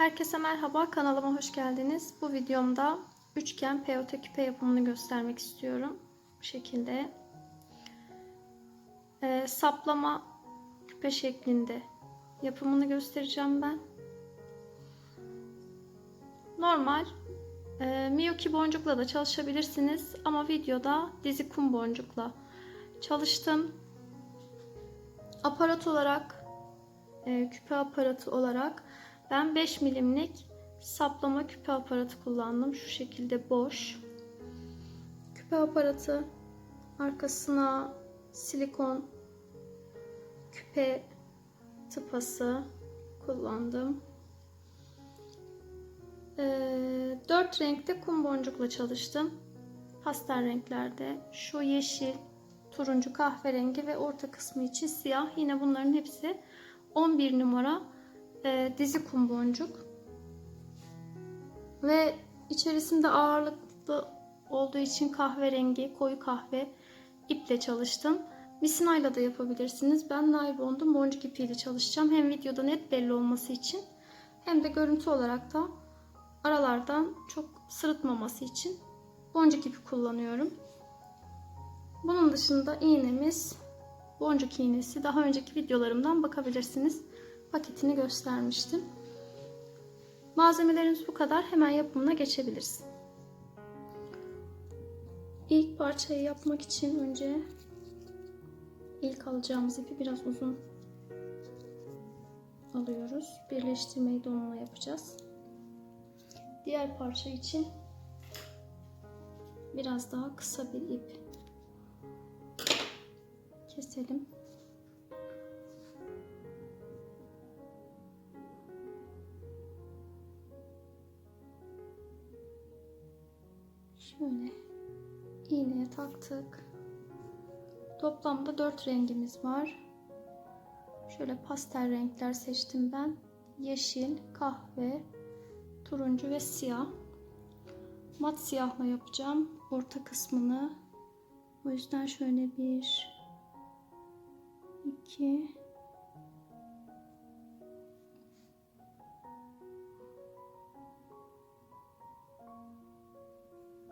Herkese merhaba, kanalıma hoş geldiniz. Bu videomda üçgen POT küpe yapımını göstermek istiyorum. Bu şekilde. Ee, saplama küpe şeklinde yapımını göstereceğim ben. Normal e, Miyuki boncukla da çalışabilirsiniz ama videoda dizi kum boncukla çalıştım. Aparat olarak e, küpe aparatı olarak ben 5 milimlik saplama küpe aparatı kullandım. Şu şekilde boş. Küpe aparatı arkasına silikon küpe tıpası kullandım. Ee, 4 renkte kum boncukla çalıştım. Pastel renklerde. Şu yeşil, turuncu, kahverengi ve orta kısmı için siyah. Yine bunların hepsi 11 numara e, dizi kum boncuk. Ve içerisinde ağırlıklı olduğu için kahverengi, koyu kahve iple çalıştım. Misinayla da yapabilirsiniz. Ben naylonlu boncuk ipiyle çalışacağım. Hem videoda net belli olması için hem de görüntü olarak da aralardan çok sırıtmaması için boncuk ipi kullanıyorum. Bunun dışında iğnemiz boncuk iğnesi. Daha önceki videolarımdan bakabilirsiniz. Paketini göstermiştim. Malzemelerimiz bu kadar. Hemen yapımına geçebiliriz. İlk parçayı yapmak için önce ilk alacağımız ipi biraz uzun alıyoruz. Birleştirmeyi de onunla yapacağız. Diğer parça için biraz daha kısa bir ip keselim. Şöyle iğneye taktık. Toplamda 4 rengimiz var. Şöyle pastel renkler seçtim ben. Yeşil, kahve, turuncu ve siyah. Mat siyahla yapacağım orta kısmını. O yüzden şöyle bir, iki,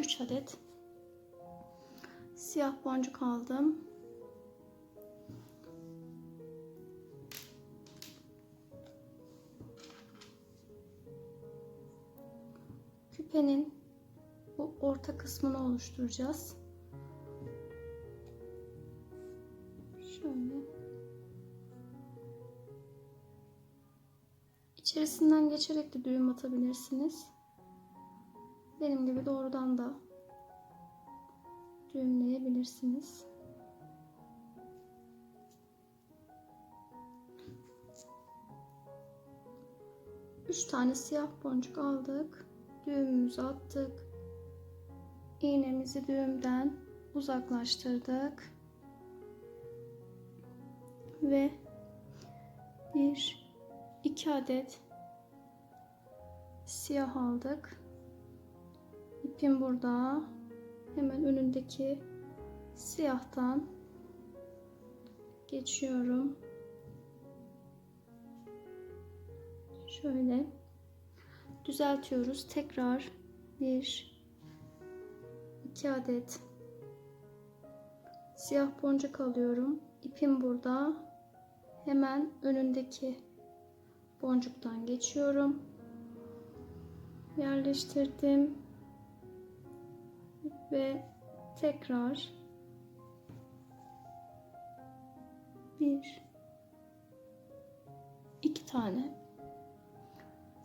üç adet siyah boncuk aldım. Küpenin bu orta kısmını oluşturacağız. Şöyle. İçerisinden geçerek de düğüm atabilirsiniz. Benim gibi doğrudan da düğümleyebilirsiniz. Üç tane siyah boncuk aldık. Düğümümüzü attık. İğnemizi düğümden uzaklaştırdık. Ve bir iki adet siyah aldık. İpim burada. Hemen önündeki siyahtan geçiyorum. Şöyle düzeltiyoruz. Tekrar bir iki adet siyah boncuk alıyorum. İpim burada. Hemen önündeki boncuktan geçiyorum. Yerleştirdim ve tekrar bir iki tane.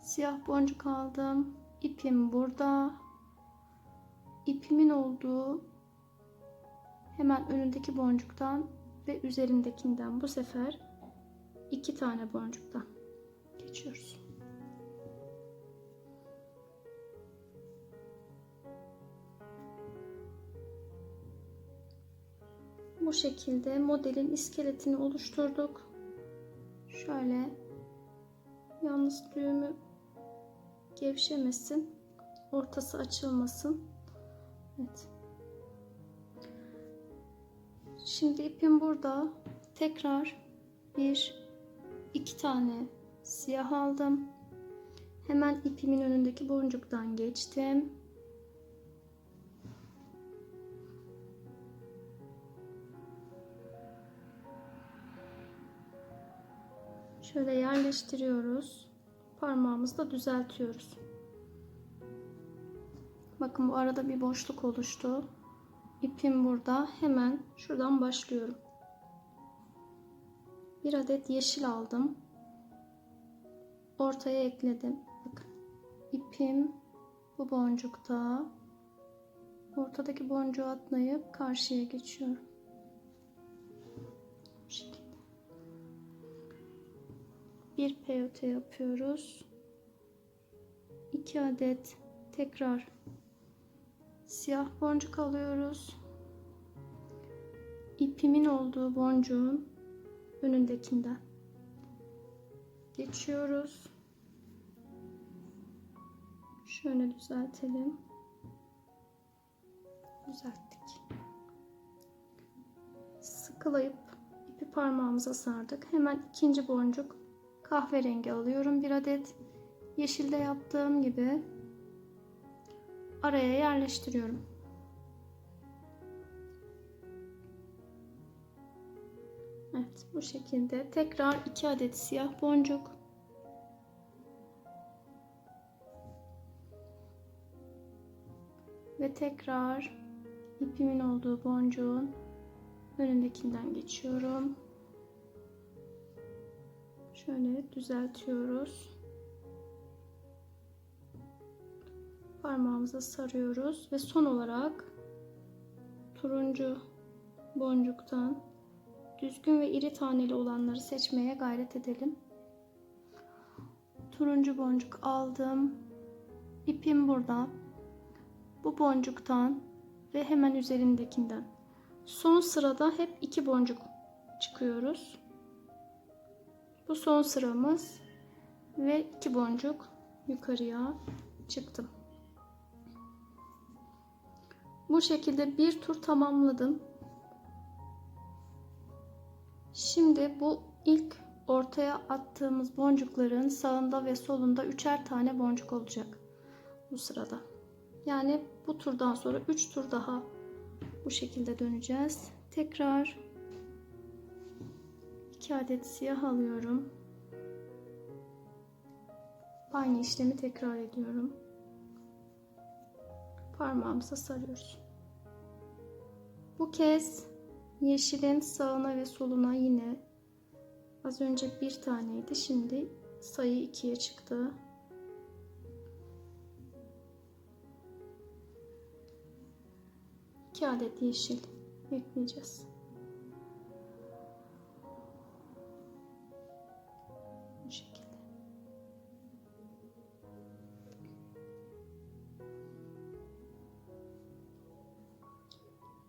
Siyah boncuk aldım. İpim burada. İpimin olduğu hemen önündeki boncuktan ve üzerindekinden bu sefer iki tane boncuktan geçiyoruz. Bu şekilde modelin iskeletini oluşturduk. Şöyle yalnız düğümü gevşemesin. Ortası açılmasın. Evet. Şimdi ipim burada. Tekrar bir iki tane siyah aldım. Hemen ipimin önündeki boncuktan geçtim. Şöyle yerleştiriyoruz. Parmağımızla düzeltiyoruz. Bakın bu arada bir boşluk oluştu. İpim burada. Hemen şuradan başlıyorum. Bir adet yeşil aldım. Ortaya ekledim. Bakın. İpim bu boncukta. Ortadaki boncuğu atlayıp karşıya geçiyorum. Bir peyote yapıyoruz. 2 adet tekrar siyah boncuk alıyoruz. İpimin olduğu boncuğun önündekinden geçiyoruz. Şöyle düzeltelim. Düzelttik. Sıkılayıp ipi parmağımıza sardık. Hemen ikinci boncuk kahverengi alıyorum bir adet. Yeşilde yaptığım gibi araya yerleştiriyorum. Evet bu şekilde tekrar iki adet siyah boncuk ve tekrar ipimin olduğu boncuğun önündekinden geçiyorum. Şöyle düzeltiyoruz. Parmağımıza sarıyoruz ve son olarak turuncu boncuktan düzgün ve iri taneli olanları seçmeye gayret edelim. Turuncu boncuk aldım. İpim burada. Bu boncuktan ve hemen üzerindekinden. Son sırada hep iki boncuk çıkıyoruz. Bu son sıramız ve iki boncuk yukarıya çıktım. Bu şekilde bir tur tamamladım. Şimdi bu ilk ortaya attığımız boncukların sağında ve solunda üçer tane boncuk olacak bu sırada. Yani bu turdan sonra 3 tur daha bu şekilde döneceğiz. Tekrar 2 adet siyah alıyorum. Aynı işlemi tekrar ediyorum. Parmağımıza sarıyoruz. Bu kez yeşilin sağına ve soluna yine az önce bir taneydi. Şimdi sayı ikiye çıktı. İki adet yeşil ekleyeceğiz. Bu şekilde.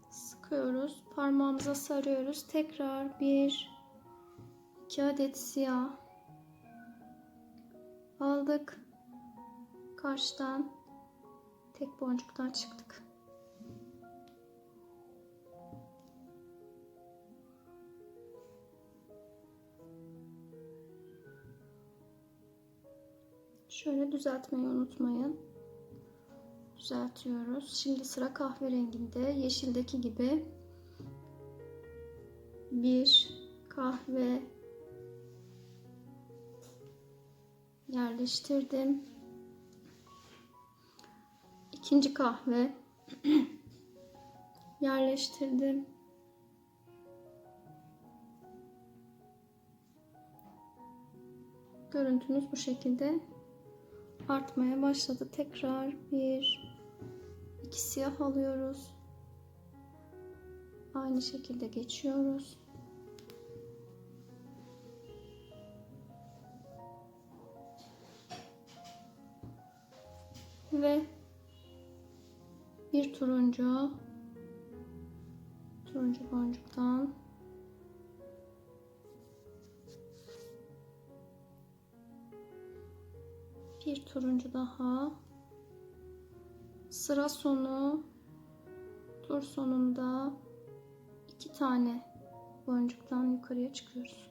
Sıkıyoruz. Parmağımıza sarıyoruz. Tekrar bir iki adet siyah aldık. Karşıdan tek boncuktan çıktık. Şöyle düzeltmeyi unutmayın. Düzeltiyoruz. Şimdi sıra kahverenginde. Yeşildeki gibi bir kahve yerleştirdim. İkinci kahve yerleştirdim. Görüntümüz bu şekilde artmaya başladı. Tekrar bir iki siyah alıyoruz. Aynı şekilde geçiyoruz. Ve bir turuncu turuncu boncuktan bir turuncu daha sıra sonu tur sonunda iki tane boncuktan yukarıya çıkıyoruz.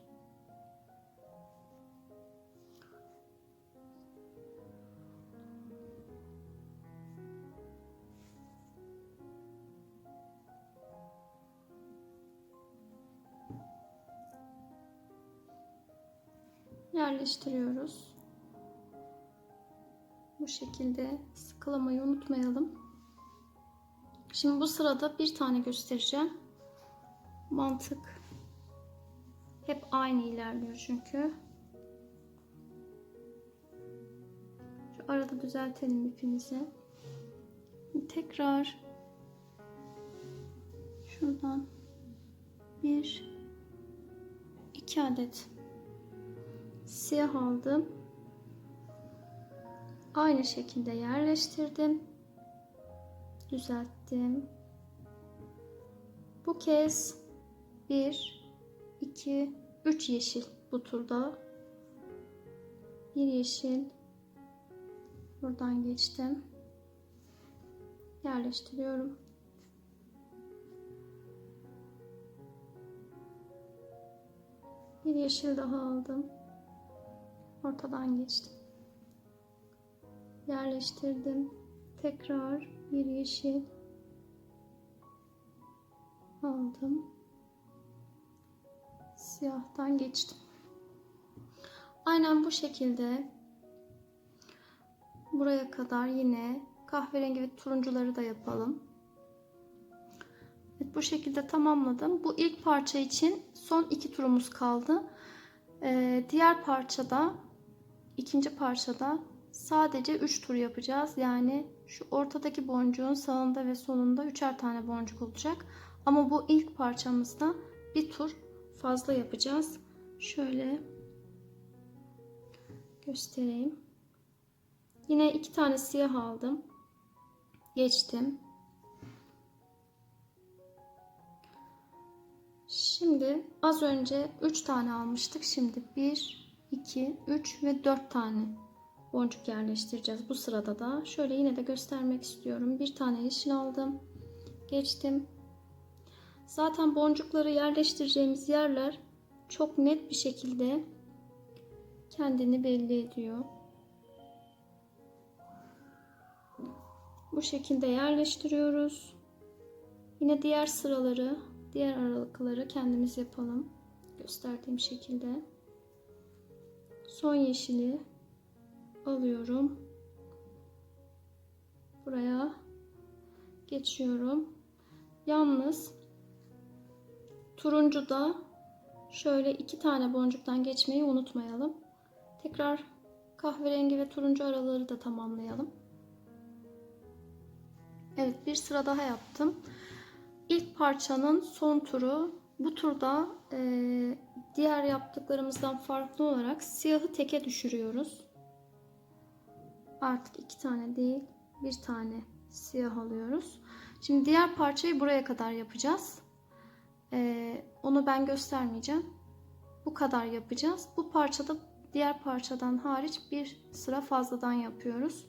yerleştiriyoruz. Bu şekilde sıkılamayı unutmayalım. Şimdi bu sırada bir tane göstereceğim. Mantık hep aynı ilerliyor çünkü. Şu arada düzeltelim ipimizi. Tekrar şuradan bir iki adet siyah aldım. Aynı şekilde yerleştirdim. Düzelttim. Bu kez 1 2 3 yeşil bu turda. Bir yeşil buradan geçtim. Yerleştiriyorum. Bir yeşil daha aldım. Ortadan geçtim. Yerleştirdim. Tekrar bir yeşil aldım. Siyahtan geçtim. Aynen bu şekilde buraya kadar yine kahverengi ve turuncuları da yapalım. Evet, bu şekilde tamamladım. Bu ilk parça için son iki turumuz kaldı. Ee, diğer parçada, ikinci parçada sadece 3 tur yapacağız. Yani şu ortadaki boncuğun sağında ve solunda üçer tane boncuk olacak. Ama bu ilk parçamızda bir tur fazla yapacağız. Şöyle göstereyim. Yine iki tane siyah aldım. Geçtim. Şimdi az önce 3 tane almıştık. Şimdi 1, 2, 3 ve 4 tane boncuk yerleştireceğiz. Bu sırada da şöyle yine de göstermek istiyorum. Bir tane yeşil aldım. Geçtim. Zaten boncukları yerleştireceğimiz yerler çok net bir şekilde kendini belli ediyor. Bu şekilde yerleştiriyoruz. Yine diğer sıraları, diğer aralıkları kendimiz yapalım. Gösterdiğim şekilde. Son yeşili alıyorum. Buraya geçiyorum. Yalnız turuncu da şöyle iki tane boncuktan geçmeyi unutmayalım. Tekrar kahverengi ve turuncu araları da tamamlayalım. Evet bir sıra daha yaptım. İlk parçanın son turu. Bu turda e, diğer yaptıklarımızdan farklı olarak siyahı teke düşürüyoruz. Artık iki tane değil bir tane siyah alıyoruz. Şimdi diğer parçayı buraya kadar yapacağız. E, onu ben göstermeyeceğim. Bu kadar yapacağız. Bu parçada diğer parçadan hariç bir sıra fazladan yapıyoruz.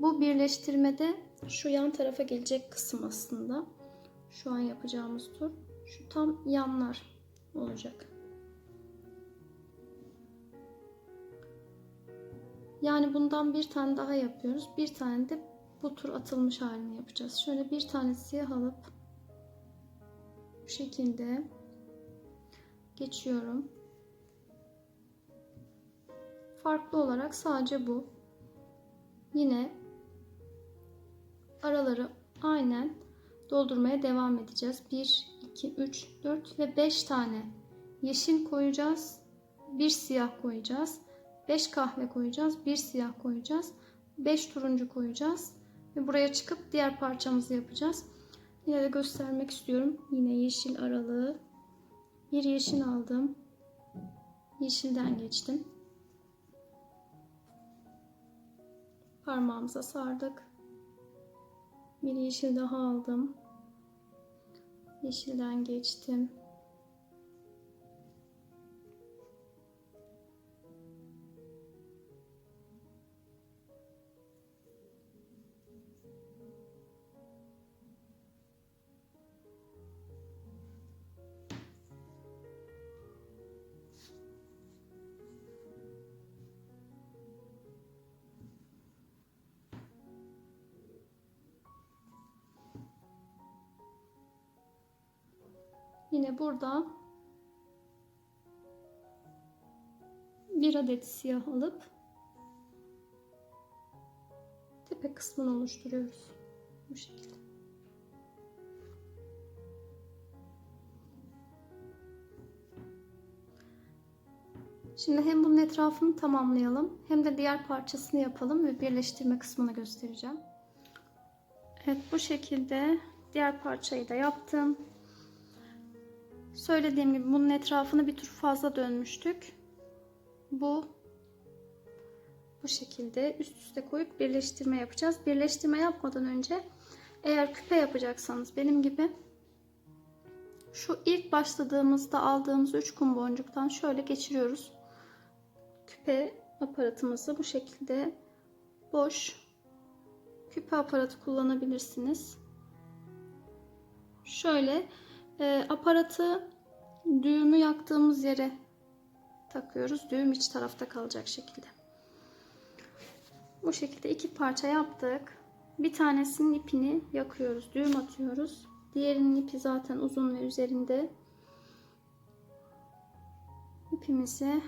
Bu birleştirmede şu yan tarafa gelecek kısım aslında. Şu an yapacağımız tur. Şu tam yanlar olacak. Yani bundan bir tane daha yapıyoruz. Bir tane de bu tur atılmış halini yapacağız. Şöyle bir tane siyah alıp bu şekilde geçiyorum. Farklı olarak sadece bu. Yine araları aynen doldurmaya devam edeceğiz. 1, 2, 3, 4 ve 5 tane yeşil koyacağız. Bir siyah koyacağız. 5 kahve koyacağız. Bir siyah koyacağız. 5 turuncu koyacağız. Ve buraya çıkıp diğer parçamızı yapacağız. Yine de göstermek istiyorum. Yine yeşil aralığı. Bir yeşil aldım. Yeşilden geçtim. Parmağımıza sardık. Bir yeşil daha aldım. Yeşilden geçtim. Yine burada bir adet siyah alıp tepe kısmını oluşturuyoruz. Bu şekilde. Şimdi hem bunun etrafını tamamlayalım hem de diğer parçasını yapalım ve birleştirme kısmını göstereceğim. Evet bu şekilde diğer parçayı da yaptım. Söylediğim gibi bunun etrafını bir tur fazla dönmüştük. Bu bu şekilde üst üste koyup birleştirme yapacağız. Birleştirme yapmadan önce eğer küpe yapacaksanız benim gibi şu ilk başladığımızda aldığımız 3 kum boncuktan şöyle geçiriyoruz. Küpe aparatımızı bu şekilde boş küpe aparatı kullanabilirsiniz. Şöyle e, aparatı düğümü yaktığımız yere takıyoruz. Düğüm iç tarafta kalacak şekilde. Bu şekilde iki parça yaptık. Bir tanesinin ipini yakıyoruz. Düğüm atıyoruz. Diğerinin ipi zaten uzun ve üzerinde. İpimizi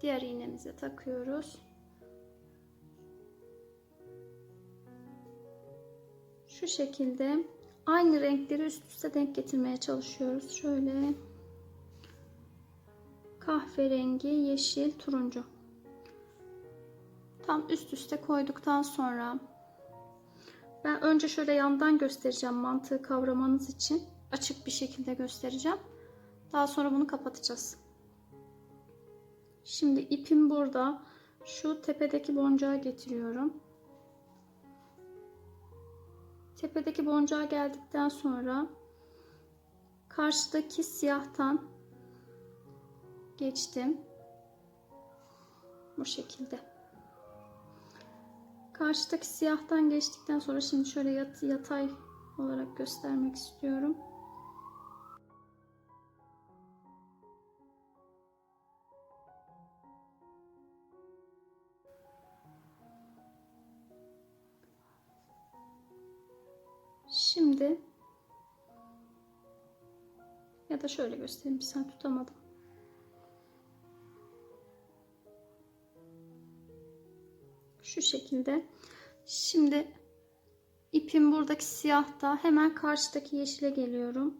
diğer iğnemize takıyoruz. Şu şekilde aynı renkleri üst üste denk getirmeye çalışıyoruz. Şöyle kahverengi, yeşil, turuncu. Tam üst üste koyduktan sonra ben önce şöyle yandan göstereceğim mantığı kavramanız için. Açık bir şekilde göstereceğim. Daha sonra bunu kapatacağız. Şimdi ipim burada. Şu tepedeki boncuğa getiriyorum. Tepedeki boncuğa geldikten sonra karşıdaki siyahtan geçtim. Bu şekilde. Karşıdaki siyahtan geçtikten sonra şimdi şöyle yat, yatay olarak göstermek istiyorum. Da şöyle göstereyim. Sen tutamadım. Şu şekilde. Şimdi ipim buradaki siyahta hemen karşıdaki yeşile geliyorum.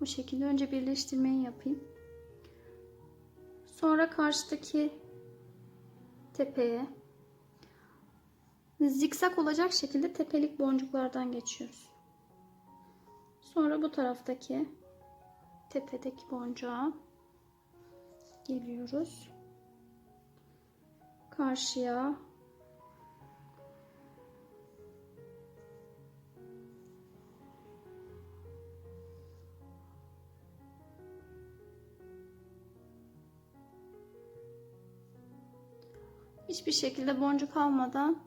Bu şekilde önce birleştirmeyi yapayım. Sonra karşıdaki tepeye zikzak olacak şekilde tepelik boncuklardan geçiyoruz. Sonra bu taraftaki tepedeki boncuğa geliyoruz. Karşıya hiçbir şekilde boncuk almadan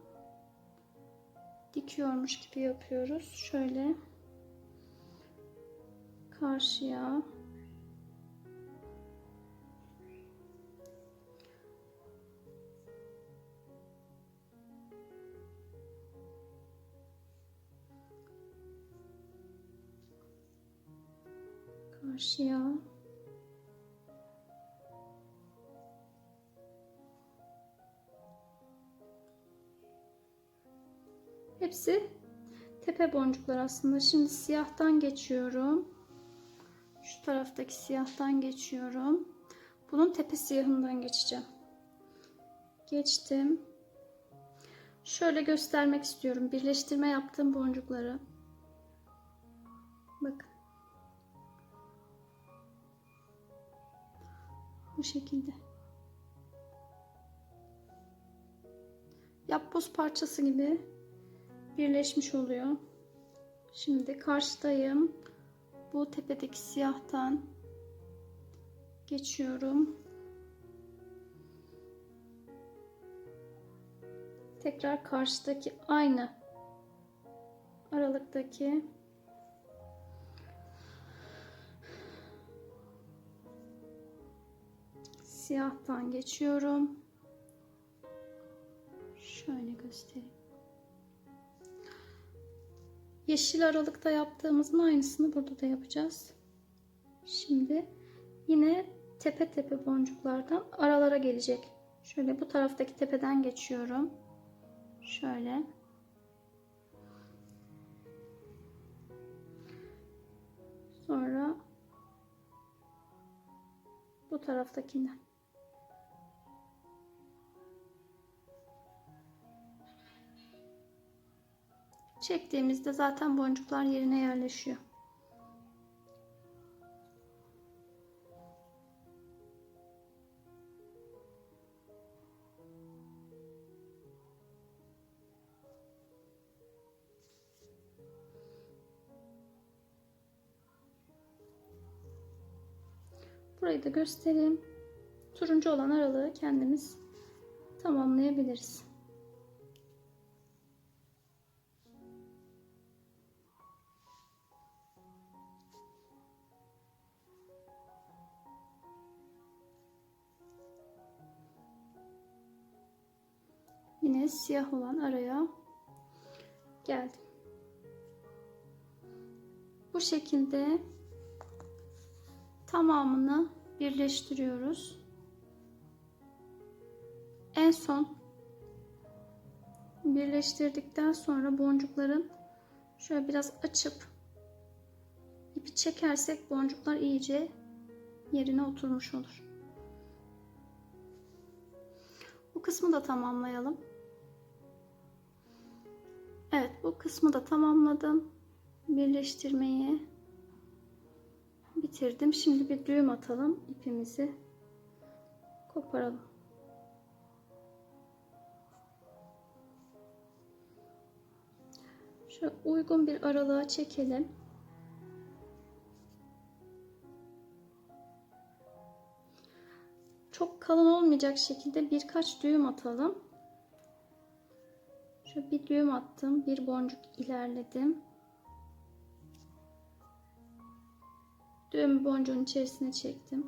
dikiyormuş gibi yapıyoruz. Şöyle karşıya karşıya Hepsi tepe boncuklar aslında. Şimdi siyahtan geçiyorum. Şu taraftaki siyahtan geçiyorum. Bunun tepe siyahından geçeceğim. Geçtim. Şöyle göstermek istiyorum. Birleştirme yaptığım boncukları. Bakın. Bu şekilde. Yapboz parçası gibi birleşmiş oluyor. Şimdi karşıdayım. Bu tepedeki siyahtan geçiyorum. Tekrar karşıdaki aynı aralıktaki siyahtan geçiyorum. Şöyle göstereyim. Yeşil aralıkta yaptığımızın aynısını burada da yapacağız. Şimdi yine tepe tepe boncuklardan aralara gelecek. Şöyle bu taraftaki tepeden geçiyorum. Şöyle. Sonra bu taraftakinden. Çektiğimizde zaten boncuklar yerine yerleşiyor. Burayı da göstereyim. Turuncu olan aralığı kendimiz tamamlayabiliriz. Siyah olan araya geldim. Bu şekilde tamamını birleştiriyoruz. En son birleştirdikten sonra boncukların şöyle biraz açıp ipi çekersek boncuklar iyice yerine oturmuş olur. Bu kısmı da tamamlayalım. Evet bu kısmı da tamamladım. Birleştirmeyi bitirdim. Şimdi bir düğüm atalım. ipimizi koparalım. Şöyle uygun bir aralığa çekelim. Çok kalın olmayacak şekilde birkaç düğüm atalım. Şöyle bir düğüm attım. Bir boncuk ilerledim. Düğümü boncuğun içerisine çektim.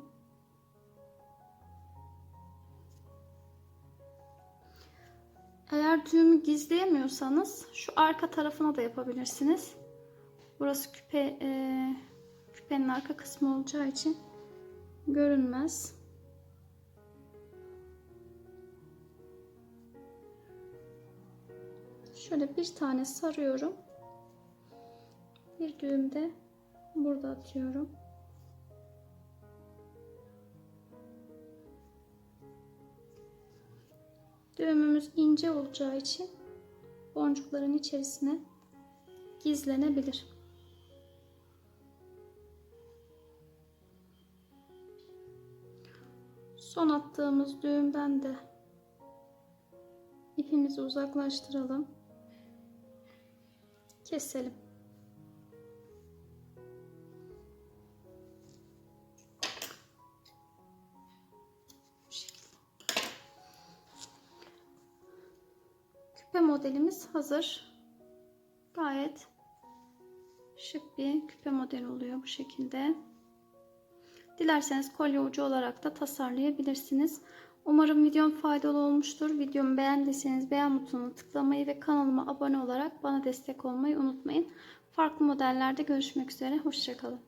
Eğer düğümü gizleyemiyorsanız şu arka tarafına da yapabilirsiniz. Burası küpe e, küpenin arka kısmı olacağı için görünmez. Şöyle bir tane sarıyorum. Bir düğüm de burada atıyorum. Düğümümüz ince olacağı için boncukların içerisine gizlenebilir. Son attığımız düğümden de ipimizi uzaklaştıralım. Keselim. Küpe modelimiz hazır. Gayet şık bir küpe model oluyor bu şekilde. Dilerseniz kolye ucu olarak da tasarlayabilirsiniz. Umarım videom faydalı olmuştur. Videomu beğendiyseniz beğen butonuna tıklamayı ve kanalıma abone olarak bana destek olmayı unutmayın. Farklı modellerde görüşmek üzere. Hoşçakalın.